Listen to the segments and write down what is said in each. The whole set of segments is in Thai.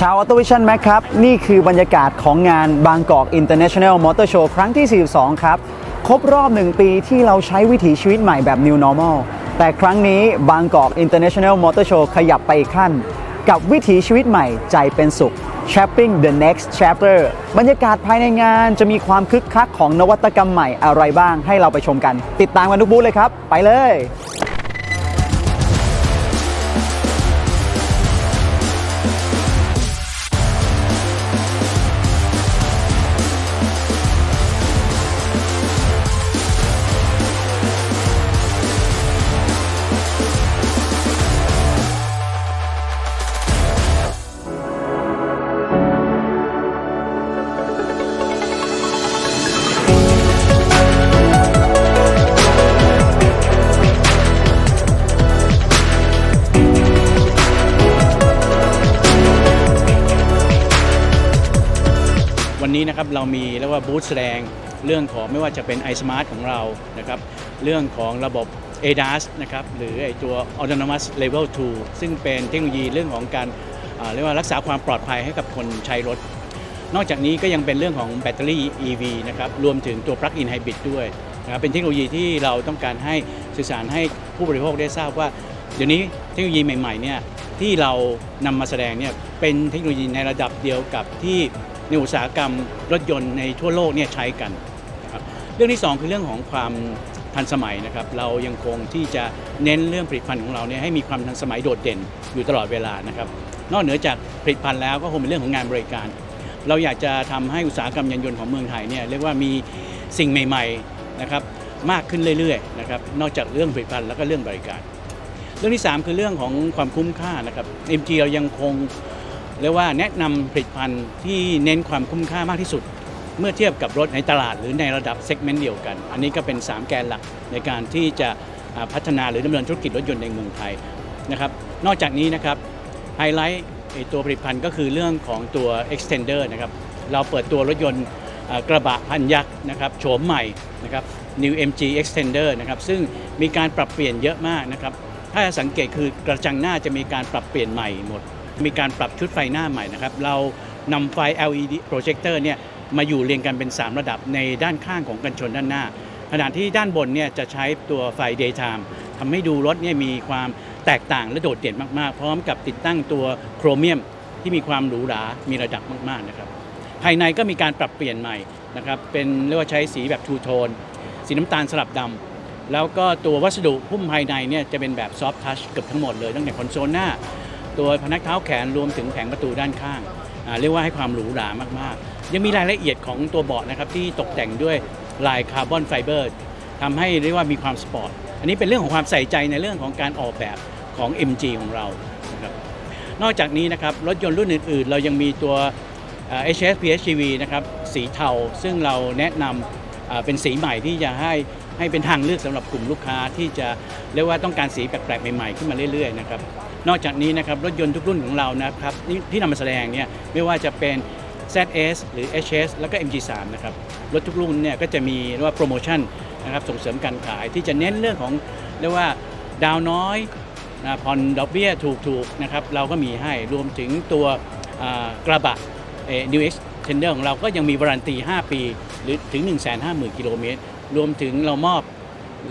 ชาวออโตวิชั่นแม็กครับ นี่คือบรรยากาศของงานบางกอก International Motor Show ครั้งที่ 42 ครับ ครบรอบหนึ่งปีที่เราใช้วิถีชีวิตใหม่แบบ New Normal แต่ครั้งนี้บางกอก International Motor Show ขยับไปอีกขั้น กับวิถีชีวิตใหม่ใจเป็นสุข Chapping the next chapter บรรยากาศภายในงานจะมีความคึกคักของนวัตกรรมใหม่อะไรบ้างให้เราไปชมกัน ติดตามกันทุกบูธเลยครับ ไปเลย นนี้นะครับเรามีเรียกว่าบูธแสดงเรื่องของไม่ว่าจะเป็น iSmart ของเรานะครับเรื่องของระบบ ADAS นะครับหรือไอตัว Autonomous Level 2 ซึ่งเป็นเทคโนโลยีเรื่องของการเรียกว่ารักษาความปลอดภัยให้กับคนใช้รถ นอกจากนี้ก็ยังเป็นเรื่องของแบตเตอรี่ EV นะครับรวมถึงตัว Plug-in Hybrid ด้วยนะครับเป็นเทคโนโลยีที่เราต้องการให้สื่อสารให้ผู้บริโภคได้ทราบว่า เดี๋ยวนี้เทคโนโลยีใหม่ๆเนี่ยที่เรานำมาแสดงเนี่ยเป็นเทคโนโลยีในระดับเดียวกับที่ ในอุตสาหกรรมรถยนต์ในทั่วโลกเนี่ยใช้กันนะครับเรื่องที่ 2 คือเรื่องของความทันสมัยนะครับเรายังคงที่จะเน้นเรื่องผลิตภัณฑ์ของเราเนี่ยให้มีความทันสมัยโดดเด่นอยู่ตลอดเวลานะครับนอกเหนือจากผลิตภัณฑ์แล้วก็คงเป็นเรื่องของงานบริการ เราอยากจะทำให้อุตสาหกรรมยานยนต์ของเมืองไทยเนี่ยเรียกว่ามีสิ่งใหม่ๆนะครับมากขึ้นเรื่อยๆนะครับนอกจากเรื่องผลิตภัณฑ์แล้วก็เรื่องบริการ เรื่องที่ 3 คือเรื่องของความคุ้มค่านะครับ MG เรายังคง เรียกว่าแนะนำผลิตภัณฑ์ที่เน้นความคุ้มค่ามากที่สุด เมื่อเทียบกับรถในตลาดหรือในระดับเซกเมนต์เดียวกัน อันนี้ก็เป็น 3 แกนหลักในการที่จะพัฒนาหรือดำเนินธุรกิจรถยนต์ในเมืองไทยนะครับนอกจากนี้นะครับไฮไลท์ตัวผลิตภัณฑ์ก็คือเรื่องของตัว extender นะครับเราเปิดตัวรถยนต์กระบะพันยักษ์นะครับโฉมใหม่นะครับ New MG Extender นะครับซึ่งมีการปรับเปลี่ยนเยอะมากนะครับถ้าสังเกตคือกระจังหน้าจะมีการปรับเปลี่ยนใหม่หมด มีการปรับชุดไฟหน้าใหม่นะครับ เรานำไฟ LED projector เนี่ยมาอยู่เรียงกันเป็น 3 ระดับในด้านข้างของกันชนด้านหน้า ขณะที่ด้านบนเนี่ยจะใช้ตัวไฟ daytime ทำให้ดูรถเนี่ยมีความแตกต่างและโดดเด่นมากๆ พร้อมกับติดตั้งตัวโครเมียมที่มีความหรูหรา มีระดับมากๆนะครับ ภายในก็มีการปรับเปลี่ยนใหม่นะครับ เป็นเรียกว่าใช้สีแบบทูโทน สีน้ำตาลสลับดำ แล้วก็ตัววัสดุหุ้มภายในเนี่ยจะเป็นแบบซอฟ t ทัชเกือบทั้งหมดเลย ตั้งแต่คอนโซลหน้า ตัวพนักเท้าแขนรวมถึงแผงประตูด้านข้างเรียกว่าให้ความหรูหรามากๆ ยังมีรายละเอียดของตัวเบาะนะครับที่ตกแต่งด้วยลายคาร์บอนไฟเบอร์ทำให้เรียกว่ามีความสปอร์ต อันนี้เป็นเรื่องของความใส่ใจในเรื่องของการออกแบบของ MG ของเรานะครับนอกจากนี้นะครับรถยนต์รุ่นอื่นๆ เรายังมีตัว HS PHEV นะครับสีเทาซึ่งเราแนะนำเป็นสีใหม่ที่จะให้ให้เป็นทางเลือกสำหรับกลุ่มลูกค้าที่จะเรียกว่าต้องการสีแปลกๆใหม่ๆขึ้นมาเรื่อยๆนะครับ นอกจากนี้นะครับรถยนต์ทุกรุ่นของเรานะครับที่นำมาแสดงเนี่ยไม่ว่าจะเป็น ZS หรือ HS แล้วก็ MG3 นะครับรถทุกรุ่นเนี่ยก็จะมีเรียกว่าโปรโมชั่นนะครับส่งเสริมการขายที่จะเน้นเรื่องของเรียกว่าดาวน้อยนะผ่อนดอกเบี้ยถูกๆนะครับเราก็มีให้รวมถึงตัวกระบะ New X Tender ของเราก็ยังมีวารันตี 5 ปี หรือถึง 150,000 กิโลเมตร รวมถึงเรามอบ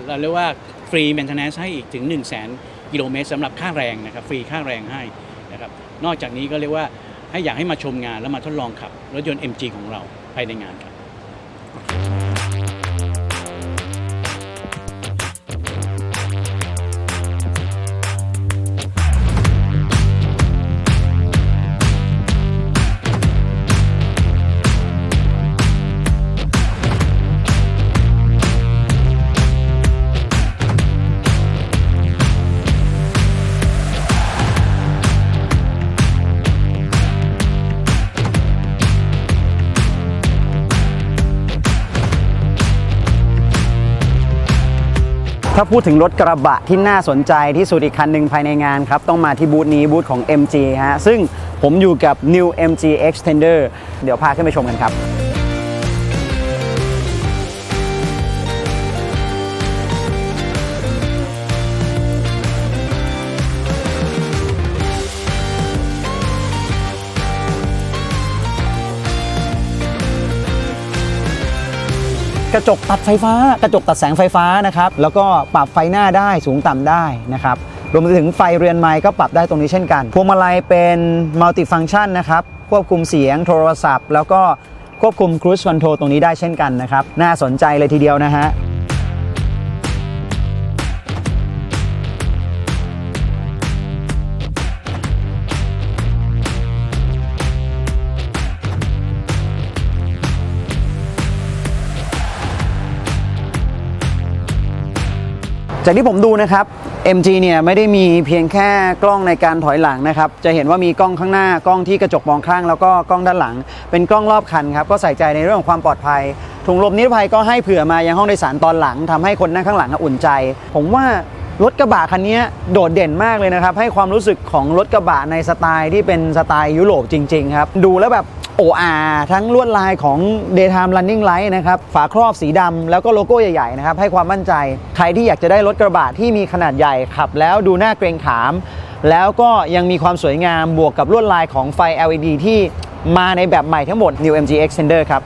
เราเรียกว่าฟรี maintenance ให้อีกถึง 100,000 กิโลเมตรสำหรับค่าแรงนะครับฟรีค่าแรงให้นะครับนอกจากนี้ก็เรียกว่าให้อยากให้มาชมงานแล้วมาทดลองขับรถยนต์ MG ของเราภายในงานครับ ถ้าพูดถึงรถกระบะที่น่าสนใจที่สุดอีกคันหนึ่งภายในงานครับ ต้องมาที่บูธนี้บูธของ MG ฮะซึ่งผมอยู่กับ New MG Extender เดี๋ยวพาขึ้นไปชมกันครับ กระจกตัดไฟฟ้า กระจกตัดแสงไฟฟ้านะครับ แล้วก็ปรับไฟหน้าได้สูงต่ำได้นะครับรวมไปถึงไฟเรือนไม้ก็ปรับได้ตรงนี้เช่นกัน พวงมาลัยเป็นมัลติฟังก์ชันนะครับ ควบคุมเสียงโทรศัพท์ แล้วก็ควบคุมครูสคอนโทรตรงนี้ได้เช่นกันนะครับ น่าสนใจเลยทีเดียวนะฮะ จากที่ผมดูนะครับ MG เนี่ยไม่ได้มีเพียงแค่กล้องในการถอยหลังนะครับ จะเห็นว่ามีกล้องข้างหน้ากล้องที่กระจกมองข้างแล้วก็กล้องด้านหลัง เป็นกล้องรอบคันครับก็ใส่ใจในเรื่องของความปลอดภัยถุงลมนิรภัยก็ให้เผื่อมายังห้องโดยสารตอนหลังทำให้คนนั่งข้างหลังอุ่นใจ ผมว่ารถกระบะคันนี้โดดเด่นมากเลยนะครับ ให้ความรู้สึกของรถกระบะในสไตล์ที่เป็นสไตล์ยุโรปจริง ๆ ครับ ดูแล้วแบบ OR ทั้งลวดลายของ Daytime Running Light นะครับ ฝาครอบสีดำแล้วก็โลโก้ใหญ่ๆนะครับ ให้ความมั่นใจ ใครที่อยากจะได้รถกระบะที่มีขนาดใหญ่ขับ แล้วดูหน้าเกรงขาม แล้วก็ยังมีความสวยงามบวกกับลวดลายของไฟ LED ที่มาในแบบใหม่ทั้งหมด New MG Extender ครับ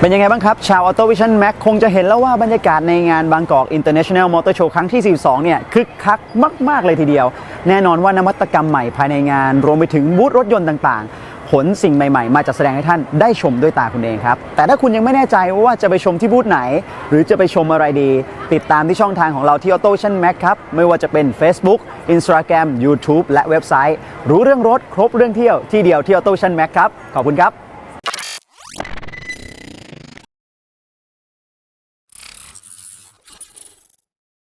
เป็นยังไงบ้างครับ ชาว Auto Vision Max คงจะเห็นแล้วว่าบรรยากาศในงานบางกอก International Motor Show ครั้งที่ 42 เนี่ยคึกคักมาก ๆ เลยทีเดียว แน่นอนว่านวัตกรรมใหม่ภายในงาน รวมไปถึงบูธรถยนต์ต่างๆขนสิ่งใหม่ ๆ มาจัดแสดงให้ท่านได้ชมด้วยตาคุณเองครับ แต่ถ้าคุณยังไม่แน่ใจว่าจะไปชมที่บูธไหน หรือจะไปชมอะไรดี ติดตามที่ช่องทางของเราที่ Auto Vision Max ครับไม่ว่าจะเป็น Facebook Instagram YouTube และเว็บไซต์ รู้เรื่องรถครบเรื่องเที่ยวที่เดียวที่ Auto Vision Max ครับขอบคุณครับ